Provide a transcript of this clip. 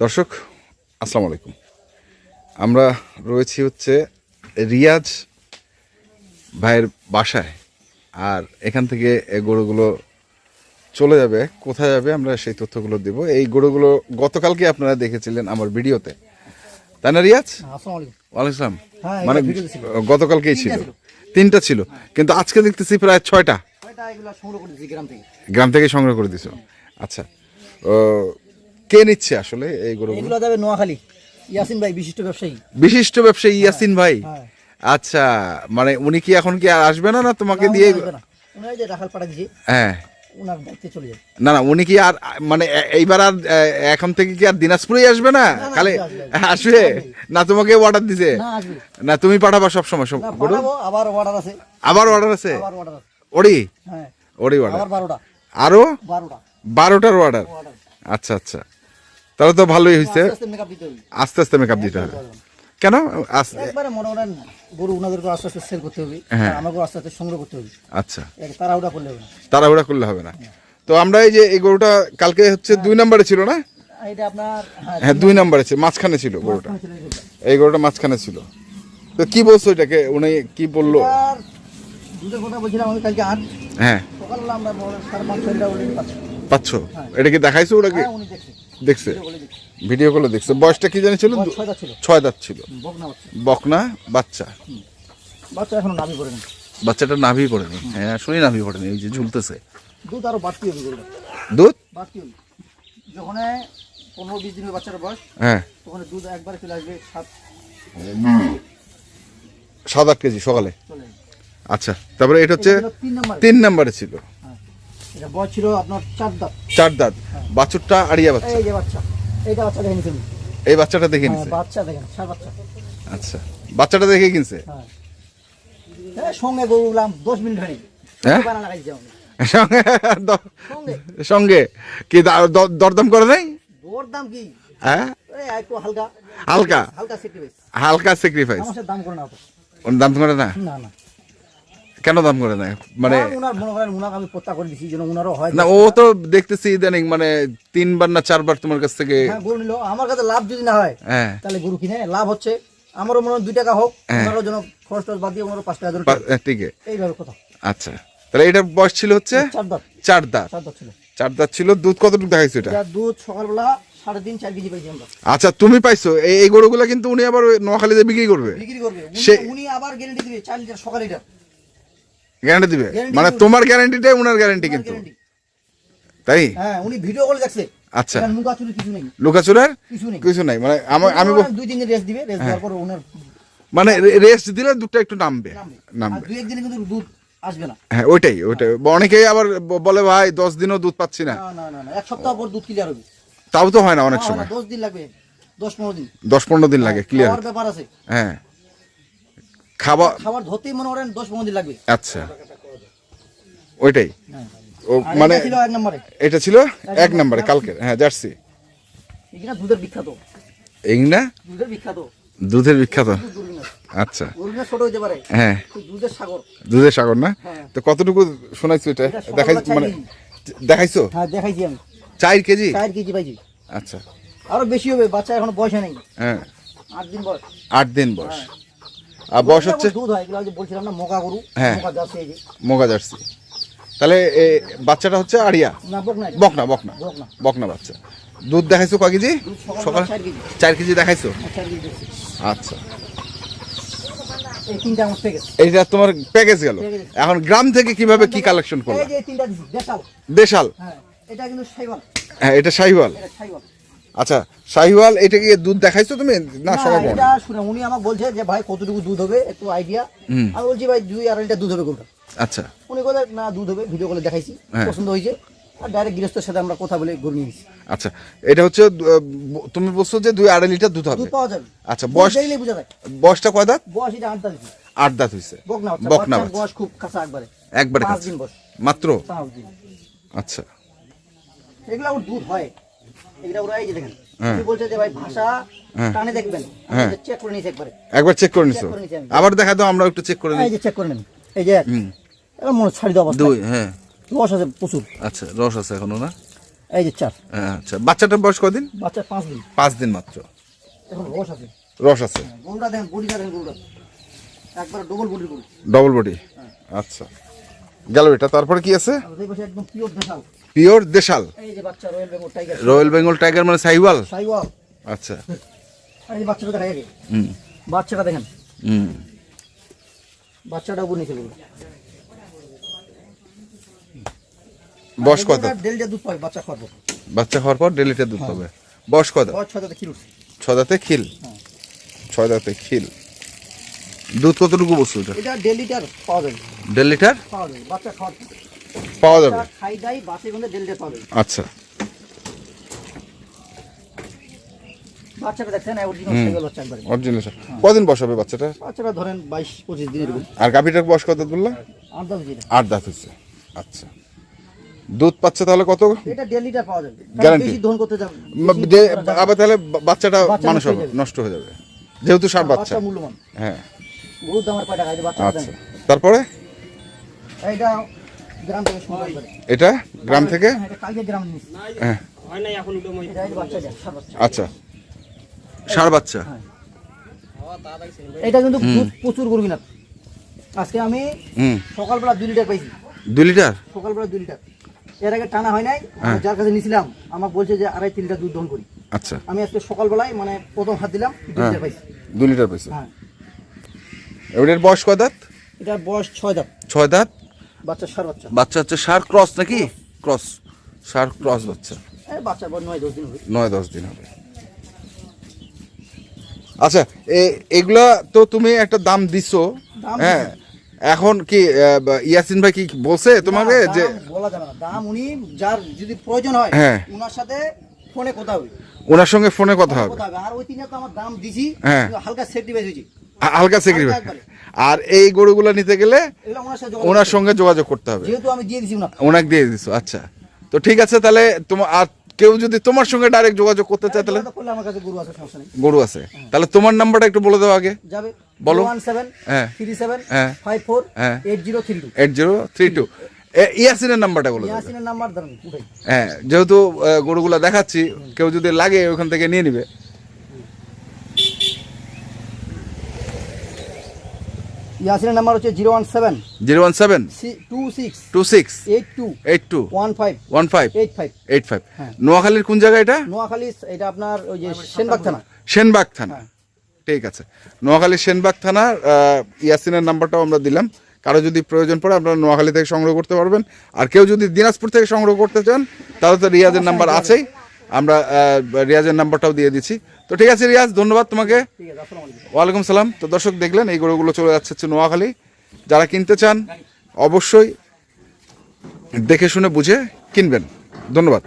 দর্শক আসসালামু আলাইকুম। আমরা রয়েছি হচ্ছে রিয়াজ ভাইয়ের বাসায় আর এখান থেকে এই গরুগুলো চলে যাবে কোথায় যাবে আমরা সেই তথ্যগুলো দেব। এই গরুগুলো গতকালকে আপনারা দেখেছিলেন আমার ভিডিওতে। তাই না রিয়াজ? আসসালামু আলাইকুম। ওয়ালাইকুম হ্যাঁ, মানে। গতকালকেই ছিল। তিনটা ছিল। কিন্তু আজকে দেখতেছি প্রায় ছয়টা। গ্রাম থেকে। সংগ্রহ করে দিছো। আচ্ছা। কে নিচ্ছে আসলে এই গরুগুলো? এগুলো যাবে নোয়াখালী। ইয়াসিন ভাই বিশিষ্ট ব্যবসায়ী। বিশিষ্ট ব্যবসায়ী ইয়াসিন ভাই? হ্যাঁ। আচ্ছা মানে উনি কি এখন কি আর আসবে না না তোমাকে দিয়ে উনি আসবে না। উনি এই যে রাখাল পাড়া দিয়েছে হ্যাঁ। না না উনি কি আর মানে এইবার আর এখন থেকে কি আর দিনাজপুরেই আসবে না? খালি আসবে, না তোমাকে অর্ডার দিছে? না তুমি পাঠাবা সব সময় সব গরু আবার অর্ডার আছে। আবার অর্ডার আছে? ওড়ি হ্যাঁ। ওড়ি অর্ডার আরও? বারোটার অর্ডার আচ্ছা আচ্ছা। তাহলে তো ভালোই হয়েছে আস্তে আস্তে মেকআপ দিতে হবে। কেন? একবারে মনে করেন গরু ওনাদেরকে আস্তে আস্তে সেল করতে হবে হ্যাঁ। আস্তে আস্তে সংগ্রহ করতে হবে। আচ্ছা। তাড়াহুড়া করলে হবে না। তাড়াহুড়া করলে হবে না। তো আমরা এই যে এই গরুটা কালকে হচ্ছে দুই নম্বরে ছিল না? এটা আপনার হ্যাঁ হ্যাঁ দুই নম্বরে ছিল মাঝখানে ছিল গরুটা। এই গরুটা। মাঝখানে ছিল। তো কি বলছো এটাকে? উনি কি বলল? আর দুধের কথা বলছিলাম আমি কালকে আট। হ্যাঁ। সকালবেলা আমরা সাড়ে পাঁচ ছয়টা অলরেডি পাচ্ছি এটা কি দেখাইছো ওটা কি হ্যাঁ উনি দেখছে। দেখছে? ভিডিও করে দেখছে। বয়সটা কি জানি ছিল? ছয় দাঁত ছিল। বকনা বাচ্চা। বাচ্চা। এখনও নাভি করে না বাচ্চাটা নাভি পড়েনি। হ্যাঁ শুনি নাভি পড়েনি এই যে ঝুলতেছে। দুধ আরও বাড়তি হবে দুধ? বাড়তি হবে। যখন পনেরো বিশ দিনের বাচ্চার বয়স হ্যাঁ। তখন দুধ একবারে চলে আসবে সাত সাত আট কেজি সকালে। আচ্ছা তারপরে এটা হচ্ছে তিন নম্বরে ছিল। এটা বয়স ছিল আপনার চার দাঁত। চার দাঁত। বাছুরটা আড়িয়া বাচ্চা? এই যে বাচ্চা। এইটা বাচ্চা দেখে নিয়েছেন? এই বাচ্চাটা দেখে হ্যাঁ নিছে? বাচ্চা দেখেন সার বাচ্চা। আচ্ছা। বাচ্চাটা দেখে কিনছে? হ্যাঁ। হ্যাঁ, সঙ্গে দশ মিনিট হয়নি হ্যাঁ? লাগাই যাও সঙ্গে? কি দরদাম করে নাই? ওর দাম কি? হ্যাঁ? হালকা। হালকা? হালকা সেক্রিফাইস স্যাক্রিফাইস দাম করে না দাম করে না? না না। কেন দাম করে না মানে উনার মনে করেন উনাকে আমি প্রত্যাগ করে দিছি যেন উনারও হয়। না ও তো দেখতেছি ইদানিং মানে তিনবার না চারবার তোমার কাছ থেকে হ্যাঁ গরু নিল। আমার কাছে লাভ যদি না হয় হ্যাঁ। তাহলে গরু কিনে। লাভ হচ্ছে আমারও মনে হয় দুই টাকা হোক যেন খরচ টরচ বাদ দিয়ে পাঁচ টাকা হ্যাঁ, ঠিক এইভাবে কথা। আচ্ছা। তাহলে এটার বয়স ছিল হচ্ছে? চার দাঁত। চার দাঁত। চার দাঁত ছিল। চার দাঁত ছিল। দুধ কতটুকু দেখাইছো এটা? দুধ সকালবেলা সাড়ে তিন চার কেজি পেয়েছি আমরা। আচ্ছা তুমি পাইছো। এই গরুগুলা কিন্তু উনি আবার নোয়াখালীতে বিক্রি করবে। বিক্রি করবে। উনি- উনি আবার গ্যারেন্টি দিবে চার লিটার সকাল লিটার। গ্যারান্টি দিবে? মানে তোমার গ্যারান্টিটাই উনার গ্যারান্টি কিন্তু। তাই? হ্যাঁ উনি ভিডিও করে দেখছে আচ্ছা। এখানে নুকা চুরি কিছু নেই। লুকাচুরার কিছু নেই। কিছু নাই। মানে আমি দুই তিন দিন রেস্ট দিবে রেস্ট দেওয়ার পর ওনার মানে রেস্ট দিলে দুধটা একটু নামবে। নামবে। দুই একদিনে কিন্তু দুধ আসবে না। হ্যাঁ ওইটাই ওইটাই। অনেকেই আবার বলে ভাই দশ দিনও দুধ পাচ্ছি না। না না না এক সপ্তাহ পর দুধ ক্লিয়ার হবে। তাও তো হয় না অনেক সময়। দশ দিন লাগবে দশ পনেরো দিন। দশ পনেরো দিন লাগে ক্লিয়ার খাওয়ার ব্যাপার আছে। হ্যাঁ। খাবার খাবার ধরতেই মনে করেন দশ পনেরো দিন লাগবে। আচ্ছা। ওইটাই। হ্যাঁ। ও মানে এটা ছিল এক নম্বরে। এটা ছিল এক নম্বরে কালকের হ্যাঁ জার্সি। এখানে দুধের বিখ্যাত। এই না? দুধের বিখ্যাত। দুধের বিখ্যাত। আচ্ছা। ছোট হতে পারে। হ্যাঁ। দুধের সাগর। দুধের সাগর না? হ্যাঁ। তো কতটুকু শোনাইছো এটা? দেখাই মানে দেখাইছো? হ্যাঁ দেখাইছি আমি। চার কেজি? চার কেজি পাইছি। আচ্ছা। আরও বেশি হবে বাচ্চা এখনও বয়স নেই। হ্যাঁ। আট দিন বয়স। আট দিন বয়স। আর বয়স হচ্ছে? দুধ হয় এগুলো যে বলছিলাম না মোকা গরু হ্যাঁ। মোকা যাচ্ছে এই যে। মোগা জার্সি। তাহলে বাচ্চাটা হচ্ছে আড়িয়া না। বকনা বকনা বকনা। বকনা। বাচ্চা। দুধ দেখাইছো কয় কেজি? সকাল চার কেজি। দেখাইছো? হ্যাঁ। আচ্ছা। এইটা তোমার প্যাকেজ গেল। এখন গ্রাম থেকে কীভাবে কি কালেকশন যে দেশাল। দেশাল? হ্যাঁ এটা কিন্তু সাইওয়াল। হ্যাঁ এটা সাইওয়াল। আচ্ছা শাহিওয়াল এটা কি দুধ দেখাইছো তুমি? না সবাই এটা শুনে উনি আমাকে বলছে যে ভাই কতটুকু দুধ হবে? একটু আইডিয়া আমি বলছি ভাই দুই আড়াই লিটার দুধ হবে কোনটা আচ্ছা। উনি বলে না দুধ হবে ভিডিও করে দেখাইছি। হ্যাঁ। পছন্দ হয়েছে। আর ডাইরেক্ট গৃহস্থের সাথে আমরা কথা বলে গরু নিয়ে গেছি আচ্ছা এটা হচ্ছে তুমি বলছো যে দুই আড়াই লিটার দুধ হবে। দুধ পাওয়া যাবে। আচ্ছা, বয়স- বোঝা যায়। বয়সটা কয় দাঁত? বয়স এটা আট দাঁত আট দাঁত হয়েছে। বকনা বকনা বয়স খুব কাঁচা একবারে। একবারে পাঁচ দিন বয়স। মাত্র? পাঁচ দিন। আচ্ছা। এগুলো দুধ হয়। এগুলো ওরা এই যে দেখেন হ্যাঁ। বলছে যে ভাই ভাষা হ্যাঁ। টানে দেখবেন হ্যাঁ। চেক করে নিয়েছে একবারে। একবার চেক করে নিছো। আবার দেখা দাও আমরা একটু চেক করে নিই। এই যে চেক করে নেন। এই যে মনে ছাড়ি অবস্থা। দুই হ্যাঁ। রস আছে প্রচুর। আচ্ছা রস আছে এখনও না? এই যে চার। আচ্ছা। বাচ্চাটার বয়স কদিন বাচ্চা পাঁচ দিন। পাঁচ দিন মাত্র। এখন রস আছে। রস আছে? গরুটা দেখেন বডিটা দেখেন গরুটা একবার ডবল বডির ডবল বডি আচ্ছা। গেল এটা। তারপরে কি আছে? একদম পিওর দেশাল পিওর দেশাল? এই যে বাচ্চা royal Bengal tiger. Royal Bengal tiger মানে সাইওয়াল? সাইওয়াল। আচ্ছা। আর এই বাচ্চাটা দেখা আগে। হুম। বাচ্চাটা দেখেন। হুম। বাচ্চাটা উপর নিচে গরু বয়স কত? দুধ পাবে বাচ্চা খাওয়ার পর। বাচ্চা হওয়ার পর দেড় লিটার দুধ পাবে। বয়স কত? বয়স ছয় দাঁতে খিল ছয় দাঁতে খিল? ছয় দাঁতে খিল। দুধ কতটুকু বস্তু এটা? দেড় লিটার পাওয়া যাবে। দেড় লিটার? পাওয়া যাবে বাচ্চা খাওয়ার। পাওয়া যাবে। খাই দাই বাসে গন্ধে দেড় লিটার আচ্ছা। একবারে। অরিজিনাল কদিন বসাবে বাচ্চাটা? বাচ্চাটা ধরেন বাইশ পঁচিশ দিনের আর গাভিটার বয়স কত বললাম আট দশ দিন আট দাঁত হচ্ছে। আচ্ছা। দুধ পাচ্ছে তাহলে কত? এটা লিটার পাওয়া যাবে। কারণ দহন করতে যাবে আবার তাহলে বাচ্চাটা মানুষ হবে নষ্ট হয়ে যাবে। যেহেতু সার বাচ্চা মূল্যবান। হ্যাঁ। গরুর দামের কয় টাকা বাচ্চা আচ্ছা। তারপরে? এইটা এটা? গ্রাম থেকে? হ্যাঁ, এটা কালকে গ্রাম নিয়েছি হ্যাঁ। আচ্ছা। সার বাচ্চা? এটা কিন্তু প্রচুর গরু কিনা আজকে আমি সকালবেলা দুই লিটার পাইছি। দুই লিটার? সকালবেলা দুই লিটার। এর আগে টানা হয় নাই। আমি যার কাছে নিয়েছিলাম আমাকে বলছে যে আড়াই তিন লিটার দুধ দহন করি। আচ্ছা। আমি আজকে সকালবেলায় মানে প্রথম হাত দিলাম দুই হ্যাঁ। লিটার পাইছি। দুই লিটার পেয়েছে হ্যাঁ। এটার বয়স কয় দাঁত? এটার বয়স ছয় দাঁত। ছয় দাঁত? বাচ্চা হচ্ছে সার ক্রস নাকি? ক্রস। সার ক্রস বাচ্চা। নয় দশ দিন হবে। দিন আচ্ছা এগুলা তো তুমি একটা দাম দিছো। হ্যাঁ এখন কি ইয়াসিন ভাই কি বলছে তোমাকে যে বলা যাবে না। দাম উনি যার যদি প্রয়োজন হয় হ্যাঁ। ওনার সাথে ফোনে কথা হবে। ওনার সঙ্গে ফোনে কথা হবে। আর ওই তিনটা তো আমার দাম দিছি হ্যাঁ। হালকা হয়েছি। হা- হালকা সেক্রি আর এই গরুগুলো নিতে গেলে ওনার সঙ্গে যোগাযোগ করতে হবে। হবে। যেহেতু আমি দিয়ে দিছি ওনাকে। দিয়ে দিছো আচ্ছা। তো ঠিক আছে তাহলে তোমার আর কেউ যদি তোমার সঙ্গে ডাইরেক্ট যোগাযোগ করতে চায় তাহলে? আমার কাছে গরু আছে সমস্যা নেই। গরু আছে। তাহলে তোমার নাম্বারটা একটু বলে দাও আগে। যাবে বলো। হ্যাঁ। হ্যাঁ। হ্যাঁ। ইয়াসিনের নাম্বারটা বলে দাও। ইয়াসিনের নাম্বার ধরেন হ্যাঁ যেহেতু গরুগুলা দেখাচ্ছি কেউ যদি লাগে ওখান থেকে নিয়ে নিবে। ইয়াসিনের নাম্বার হচ্ছে zero one seven zero one seven two six two six eight two eight two one five one five eight five eight five. হ্যাঁ। নোয়াখালীর কোন জায়গা এটা? নোয়াখালী এটা আপনার ওই যে সেনবাগ থানা। সেনবাগ থানা। হ্যাঁ। ঠিক আছে। নোয়াখালী সেনবাগ থানার ইয়াসিনের নাম্বারটাও আমরা দিলাম। কারও যদি প্রয়োজন পড়ে আপনারা নোয়াখালী থেকে সংগ্রহ করতে পারবেন। আর কেউ যদি দিনাজপুর থেকে সংগ্রহ করতে চান তাহলে তো রিয়াজের নাম্বার আছেই। আমরা রিয়াজের নাম্বারটাও দিয়ে দিচ্ছি। তো ঠিক আছে, রিয়াজ, ধন্যবাদ তোমাকে। ওয়ালাইকুম সালাম। তো দর্শক দেখলেন, এই গরুগুলো চলে যাচ্ছে হচ্ছে নোয়াখালী। যারা কিনতে চান, অবশ্যই দেখে শুনে বুঝে কিনবেন। ধন্যবাদ।